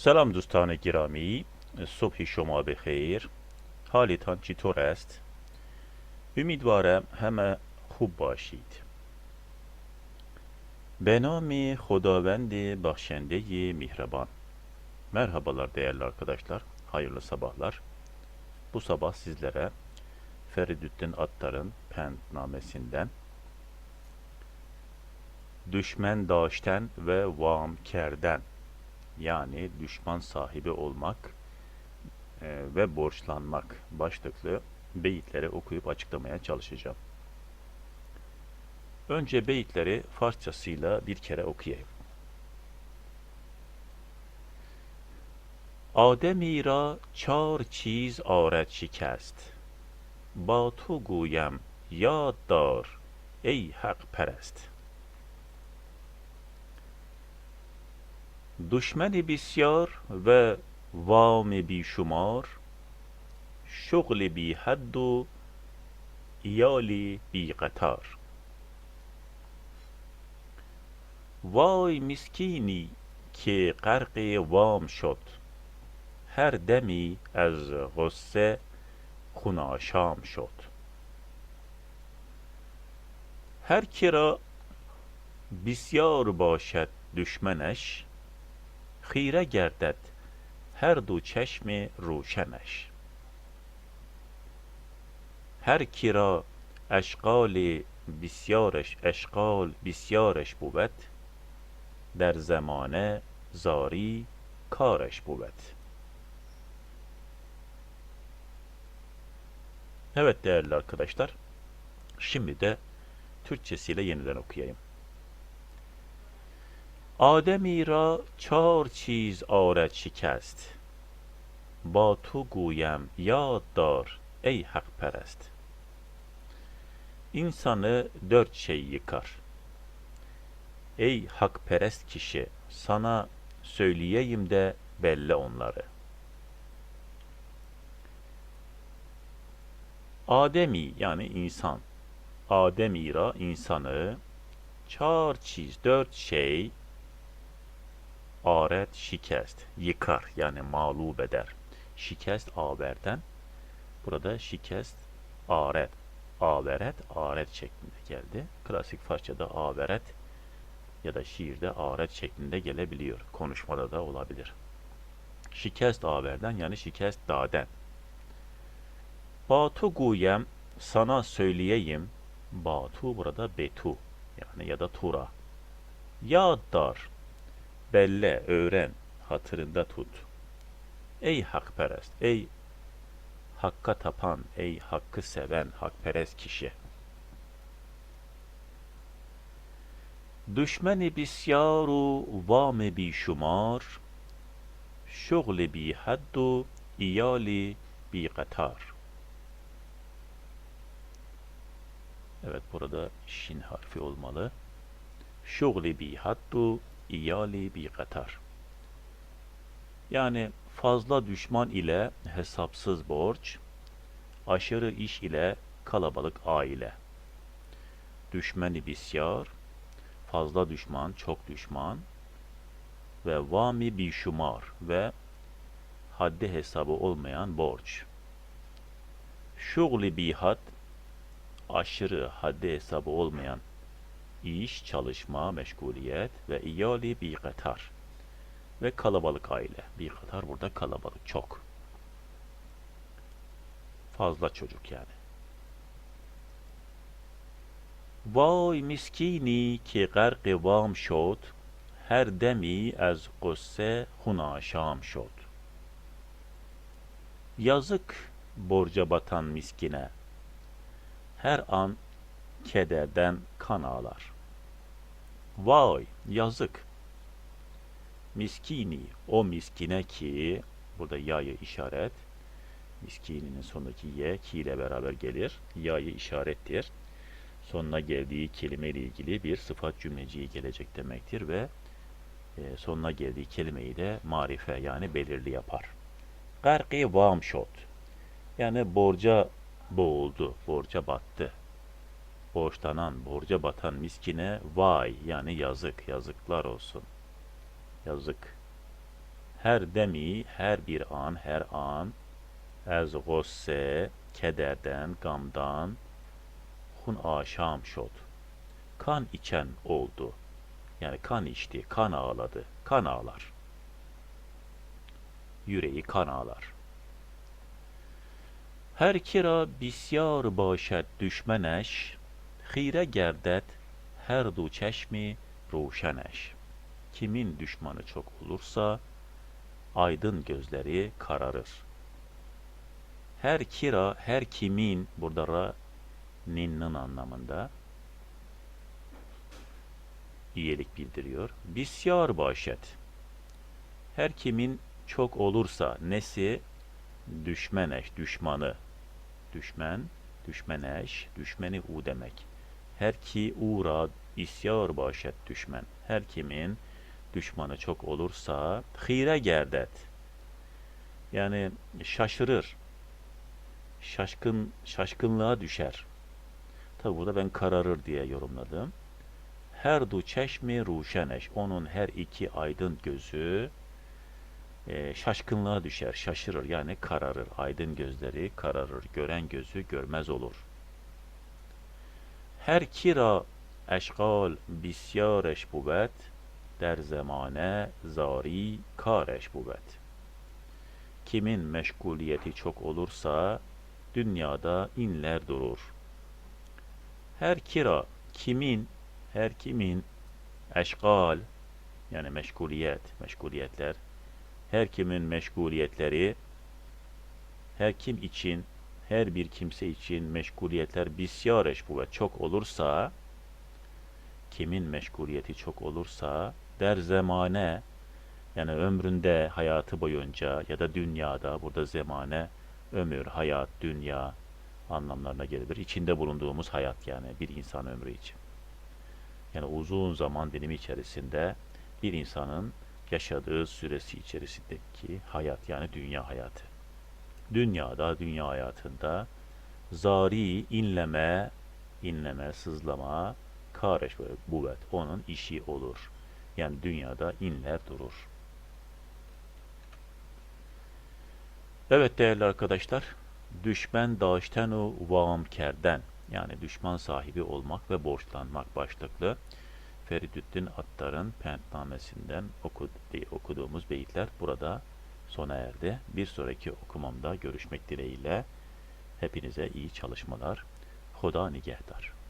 سلام دوستان گرامی صبح شما بخیر حالتان چطور است؟ امیدوارم همه خوب باشید به نام خداوند بخشنده مهربان Merhabalar değerli arkadaşlar. Hayırlı sabahlar. Bu sabah sizlere Feridüddin Attar'ın Pentnamesinden Düşmen daşten ve vam kerden yani düşman sahibi olmak e, ve borçlanmak başlıklı beyitleri okuyup açıklamaya çalışacağım. Önce beyitleri Farsçasıyla bir kere okuyayım. آدمی را چار چیز آرد شکست با تو گویم یاد دار ای حق پرست دشمن بسیار و وام بیشمار شغل بی حد و ایالی بی قطار. وای مسکینی که غرق وام شد هر دمی از غصه خوناشام شد. هر که را بسیار باشد دشمنش خیره گردد هر دو چشم روشنش هر کی را اشغال بسیارش اشغال بسیارش بود در زمانه زاری کارش بود Evet değerli arkadaşlar. Şimdi de Türkçesiyle yeniden okuyayım. آدمی را چار چیز آرد شکست با تو گویم یاد دار ey hak perest. İnsanı dört şey yıkar. Ey hakperest kişi, sana söyleyeyim de belle onları. Ademi yani insan. Ademira insanı çar çiz dört şey aret şikest yıkar yani mağlup eder. Şikest averden burada şikest aret averet aret şeklinde geldi. Klasik Farsçada averet ya da şiirde aret şeklinde gelebiliyor. Konuşmada da olabilir. Şikest averden yani şikest daden. Batu guyem sana söyleyeyim. Batu burada betu yani ya da tura. Yaddar. Belle, öğren, hatırında tut. Ey hakperest, ey hakka tapan, ey hakkı seven, hakperest kişi. Düşmeni bisyaru vame bi şumar, şugli bi haddu, iyali bi qatar. Evet burada şin harfi olmalı. Şugli bi haddu iyali bi qatar. Yani fazla düşman ile hesapsız borç, aşırı iş ile kalabalık aile. Düşmeni bisyar, fazla düşman, çok düşman ve vami bi şumar ve haddi hesabı olmayan borç. Şugli bihat aşırı haddi hesabı olmayan iş, çalışma, meşguliyet ve iyali bir katar ve kalabalık aile. Bir katar burada kalabalık, çok. Fazla çocuk yani. Vay miskini ki garq vam şod, her demi az gusse hunaşam şod. Yazık borca batan miskine, her an kederden kan ağlar. Vay yazık. Miskini o miskine ki burada ya'yı işaret miskininin sonundaki ye ki ile beraber gelir. Ya'yı işarettir. Sonuna geldiği kelime ile ilgili bir sıfat cümleciği gelecek demektir ve e, sonuna geldiği kelimeyi de marife yani belirli yapar. Garki vam şot. Yani borca boğuldu, borca battı. Borçlanan, borca batan miskine vay yani yazık, yazıklar olsun. Yazık. Her demi, her bir an, her an ez gosse, kederden, gamdan hun aşam şod. Kan içen oldu. Yani kan içti, kan ağladı, kan ağlar. Yüreği kan ağlar. Her kira bisyar başet düşmeneş, xire gerdet her du çeşmi ruşeneş. Kimin düşmanı çok olursa, aydın gözleri kararır. Her kira, her kimin, burada ra, ninnin anlamında, iyilik bildiriyor. Bisyar başet. Her kimin çok olursa, nesi, düşmeneş, düşmanı, düşmen, düşmeneş, düşmeni u demek. Her ki uğra isyar başet düşmen. Her kimin düşmanı çok olursa hire gerdet. Yani şaşırır. Şaşkın şaşkınlığa düşer. Tabi burada ben kararır diye yorumladım. Her du çeşmi ruşeneş. Onun her iki aydın gözü e, şaşkınlığa düşer, şaşırır yani kararır. Aydın gözleri kararır, gören gözü görmez olur. Her kira eşgal bisyareş bubet, der zemane zari kareş bubet. Kimin meşguliyeti çok olursa dünyada inler durur. Her kira kimin her kimin eşgal yani meşguliyet, meşguliyetler her kimin meşguliyetleri her kim için her bir kimse için meşguliyetler bisyareş bu ve çok olursa kimin meşguliyeti çok olursa der zemane yani ömründe hayatı boyunca ya da dünyada burada zemane ömür, hayat, dünya anlamlarına gelir. İçinde bulunduğumuz hayat yani bir insan ömrü için. Yani uzun zaman dilimi içerisinde bir insanın yaşadığı süresi içerisindeki hayat yani dünya hayatı. Dünyada, dünya hayatında zari inleme, inleme, sızlama, kareş ve buvet onun işi olur. Yani dünyada inler durur. Evet değerli arkadaşlar, düşmen daştenu vaam kerden yani düşman sahibi olmak ve borçlanmak başlıklı Feridüddin Attar'ın Pentnamesinden okuduğumuz beyitler burada sona erdi. Bir sonraki okumamda görüşmek dileğiyle hepinize iyi çalışmalar. Hoda nigehtar.